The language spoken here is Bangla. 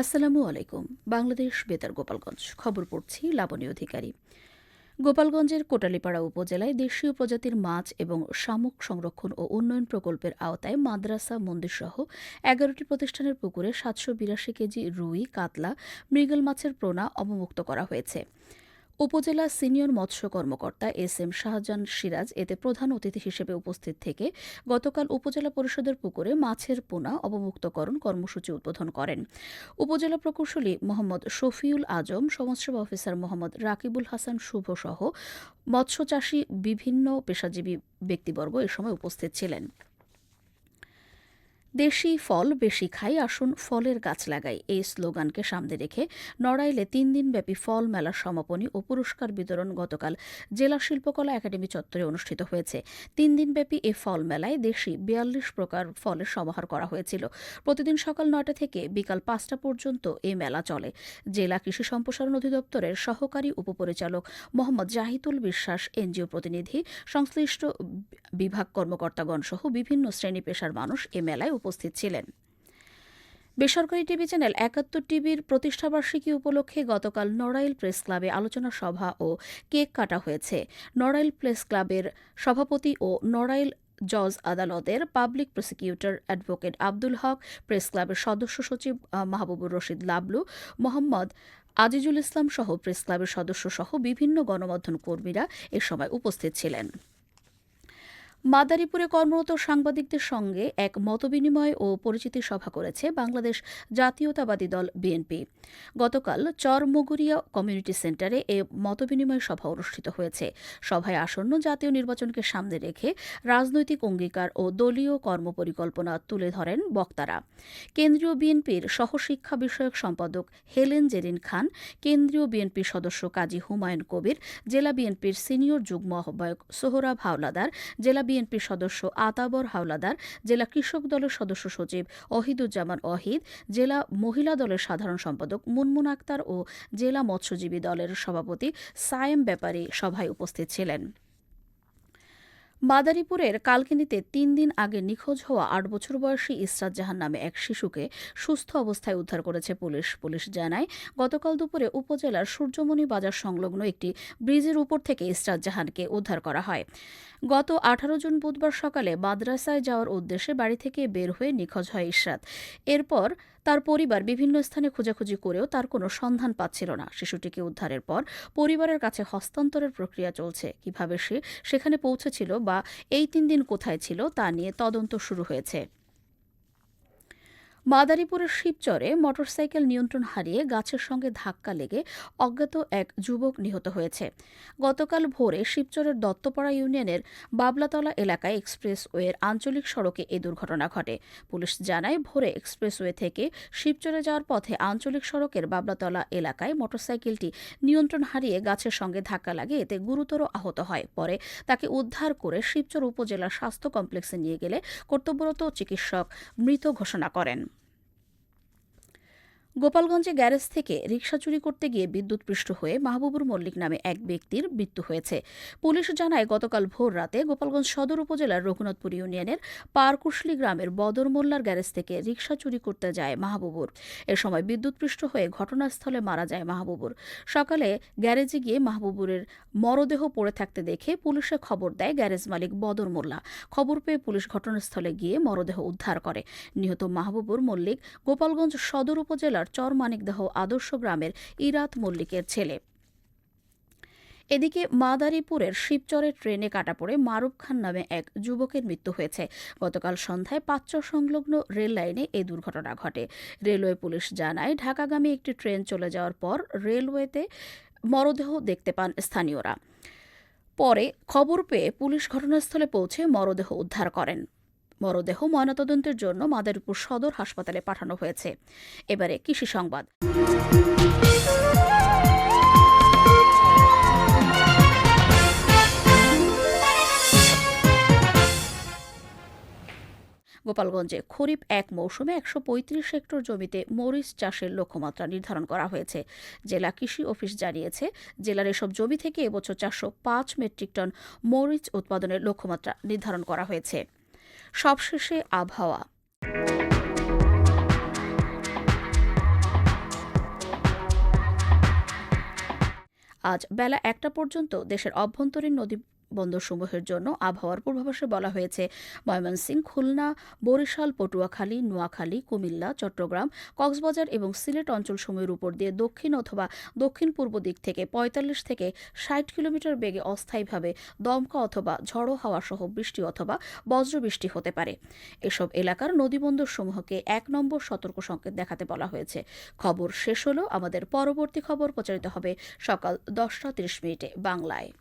আসসালামু আলাইকুম। বাংলাদেশ বেতার গোপালগঞ্জ। খবর পড়ছি লাবণী অধিকারী। গোপালগঞ্জের কোটালীপাড়া উপজেলায় দেশীয় প্রজাতির মাছ এবং শামুক সংরক্ষণ ও উন্নয়ন প্রকল্পের আওতায় মাদ্রাসা, মন্দিরসহ এগারোটি প্রতিষ্ঠানের পুকুরে সাতশো বিরাশি কেজি রুই, কাতলা, মৃগেল মাছের পোনা অবমুক্ত করা হয়েছে। উপজেলা সিনিয়র মৎস্য কর্মকর্তা এস এম শাহজাহান সিরাজ এতে প্রধান অতিথি হিসেবে উপস্থিত থেকে গতকাল উপজেলা পরিষদের পুকুরে মাছের পোনা অবমুক্তকরণ কর্মসূচি উদ্বোধন করেন। উপজেলা প্রকৌশলী মোহাম্মদ শফিউল আজম, সমাজসেবা অফিসার মোহাম্মদ রাকিবুল হাসান শুভ সহ মৎস্য চাষী বিভিন্ন পেশাজীবী ব্যক্তিবর্গ এ সময় উপস্থিত ছিলেন। দেশি ফল বেশি খাই, আসুন ফলের গাছ লাগাই। এই স্লোগানকে সামনে রেখে নড়াইলে তিন দিনব্যাপী ফল মেলার সমাপনী ও পুরস্কার বিতরণ গতকাল জেলা শিল্পকলা একাডেমি চত্বরে অনুষ্ঠিত হয়েছে। তিন দিনব্যাপী এ ফল মেলায় দেশি বিয়াল্লিশ প্রকার ফলের সমাহার করা হয়েছিল। প্রতিদিন সকাল নয়টা থেকে বিকাল পাঁচটা পর্যন্ত এই মেলা চলে। জেলা কৃষি সম্প্রসারণ অধিদপ্তরের সহকারী উপপরিচালক মোহাম্মদ জাহিদুল বিশ্বাস, এনজিও প্রতিনিধি, সংশ্লিষ্ট বিভাগ কর্মকর্তাগণ সহ বিভিন্ন শ্রেণি পেশার মানুষ এ মেলায় উপস্থিত ছিলেন। বেসরকারি টিভি চ্যানেল একাত্তর টিভির প্রতিষ্ঠাবার্ষিকী উপলক্ষে গতকাল নড়াইল প্রেস ক্লাবে আলোচনা সভা ও কেক কাটা হয়েছে। নড়াইল প্রেস ক্লাবের সভাপতি ও নড়াইল জজ আদালতের public prosecutor advocate Abdul Haque, press ক্লাবের সদস্য সচিব মাহবুবুর রশিদ লাবলু, মোহাম্মদ আজিজুল ইসলাম সহ প্রেস ক্লাবের সদস্য সহ বিভিন্ন গণমাধ্যম কর্মীরা এ সময় উপস্থিত ছিলেন। মাদারীপুরে কর্মরত সাংবাদিকদের সঙ্গে এক মতবিনিময় ও পরিচিতি সভা করেছে বাংলাদেশ জাতীয়তাবাদী দল বিএনপি। গতকাল চরমগুরিয়া কমিউনিটি সেন্টারে এ মতবিনিময় সভা অনুষ্ঠিত হয়েছে। সভায় আসন্ন জাতীয় নির্বাচনকে সামনে রেখে রাজনৈতিক অঙ্গীকার ও দলীয় কর্মপরিকল্পনা তুলে ধরেন বক্তারা। কেন্দ্রীয় বিএনপির সহশিক্ষা বিষয়ক সম্পাদক হেলেন জেরিন খান, কেন্দ্রীয় বিএনপির সদস্য কাজী হুমায়ুন কবির, জেলা বিএনপির সিনিয়র যুগ্ম আহ্বায়ক সোহরাব হাওলাদার জেলা বিএনপির সদস্য আতাবর হাওলাদার, জেলা কৃষক দলের সদস্য সচিব অহিদুজ্জামান অহিদ, জেলা মহিলা দলের সাধারণ সম্পাদক মুনমুন আক্তার ও জেলা মৎস্যজীবী দলের সভাপতি সায়েম ব্যাপারী সভায় উপস্থিত ছিলেন। মাদারীপুরের কালকিনিতে তিন দিন আগে নিখোঁজ হওয়া আট বছর বয়সী ইসরাত জাহান নামে এক শিশুকে সুস্থ অবস্থায় উদ্ধার করেছে পুলিশ। পুলিশ জানায়, গতকাল দুপুরে উপজেলার সূর্যমণি বাজার সংলগ্ন একটি ব্রিজের উপর থেকে ইসরাত জাহানকে উদ্ধার করা হয়। গত আঠারো জুন বুধবার সকালে মাদ্রাসায় যাওয়ার উদ্দেশ্যে বাড়ি থেকে বের হয়ে নিখোঁজ হয় ইশরাত এরপর তার পরিবার বিভিন্ন স্থানে খোঁজাখুঁজি করেও তার কোনো সন্ধান পাচ্ছিল না। শিশুটিকে উদ্ধারের পর পরিবারের কাছে হস্তান্তরের প্রক্রিয়া চলছে। কীভাবে সে সেখানে পৌঁছেছিল বা এই তিন দিন কোথায় ছিল তা নিয়ে তদন্ত শুরু হয়েছে। মাদারীপুরের শিবচরে মোটরসাইকেল নিয়ন্ত্রণ হারিয়ে গাছের সঙ্গে ধাক্কা লেগে অজ্ঞাত এক যুবক নিহত হয়েছে। গতকাল ভোরে শিবচরের দত্তপাড়া ইউনিয়নের বাবলাতলা এলাকায় এক্সপ্রেসওয়ের আঞ্চলিক সড়কে এই দুর্ঘটনা ঘটে। পুলিশ জানায়, ভোরে এক্সপ্রেসওয়ে থেকে শিবচরে যাওয়ার পথে আঞ্চলিক সড়কের বাবলাতলা এলাকায় মোটরসাইকেলটি নিয়ন্ত্রণ হারিয়ে গাছের সঙ্গে ধাক্কা লাগে, এতে গুরুতর আহত হয়। পরে তাকে উদ্ধার করে শিবচর উপজেলা স্বাস্থ্য কমপ্লেক্সে নিয়ে গেলে কর্তব্যরত চিকিৎসক মৃত ঘোষণা করেন। গোপালগঞ্জে গ্যারেজ থেকে রিকশা চুরি করতে গিয়ে বিদ্যুৎপৃষ্ট হয়ে মাহবুবুর মল্লিক নামে এক ব্যক্তির মৃত্যু হয়েছে। পুলিশ জানায়, গতকাল ভোর রাতে গোপালগঞ্জ সদর উপজেলার রঘুনাথপুর ইউনিয়নের পারকুশলি গ্রামের বদর মোল্লার গ্যারেজ থেকে রিকশা চুরি করতে যায় মাহবুবুর। এ সময় বিদ্যুৎপৃষ্ট হয়ে ঘটনাস্থলে মারা যায় মাহবুবুর। সকালে গ্যারেজে গিয়ে মাহবুবুরের মরদেহ পড়ে থাকতে দেখে পুলিশে খবর দেয় গ্যারেজ মালিক বদর মোল্লা খবর পেয়ে পুলিশ ঘটনাস্থলে গিয়ে মরদেহ উদ্ধার করে। নিহত মাহবুবুর মল্লিক গোপালগঞ্জ সদর উপজেলার চরমানিকদহ আদর্শ গ্রামের ইরাত মল্লিকের ছেলে। এদিকে মাদারীপুরের শিবচরের ট্রেনে কাটা পড়ে মারুফ খান নামে এক যুবকের মৃত্যু হয়েছে। গতকাল সন্ধ্যায় পাঁচচর সংলগ্ন রেল লাইনে এই দুর্ঘটনা ঘটে। রেলওয়ে পুলিশ জানায়, ঢাকাগামী একটি ট্রেন চলে যাওয়ার পর রেলওয়েতে মরদেহ দেখতে পান স্থানীয়রা। পরে খবর পেয়ে পুলিশ ঘটনাস্থলে পৌঁছে মরদেহ উদ্ধার করেন। মরদেহ ময়নাতদন্তের জন্য মাদারীপুর সদর হাসপাতালে পাঠানো হয়েছে। এবারে কৃষি সংবাদ। গোপালগঞ্জে খরিফ এক মৌসুমে একশো পঁয়ত্রিশ হেক্টর জমিতে মরিচ চাষের লক্ষ্যমাত্রা নির্ধারণ করা হয়েছে। জেলা কৃষি অফিস জানিয়েছে, জেলার এসব জমি থেকে এবছর চারশো পাঁচ মেট্রিক টন মরিচ উৎপাদনের লক্ষ্যমাত্রা নির্ধারণ করা হয়েছে। সবশেষে আবহাওয়া। আজ বেলা একটা পর্যন্ত দেশের অভ্যন্তরীণ নদী বন্দরসমূহের জন্য আবহাওয়ার পূর্বাভাসে বলা হয়েছে, ময়মনসিংহ, খুলনা, বরিশাল, পটুয়াখালী, নোয়াখালী, কুমিল্লা, চট্টগ্রাম, কক্সবাজার এবং সিলেট অঞ্চলসমূহের উপর দিয়ে দক্ষিণ অথবা দক্ষিণ পূর্ব দিক থেকে পঁয়তাল্লিশ থেকে ষাট কিলোমিটার বেগে অস্থায়ীভাবে দমকা অথবা ঝড়ো হাওয়া সহ বৃষ্টি অথবা বজ্রবৃষ্টি হতে পারে। এসব এলাকার নদীবন্দরসমূহকে এক নম্বর সতর্ক সংকেত দেখাতে বলা হয়েছে। খবর শেষ হলো আমাদের পরবর্তী খবর প্রচারিত হবে সকাল দশটা তিরিশ মিনিটে বাংলায়।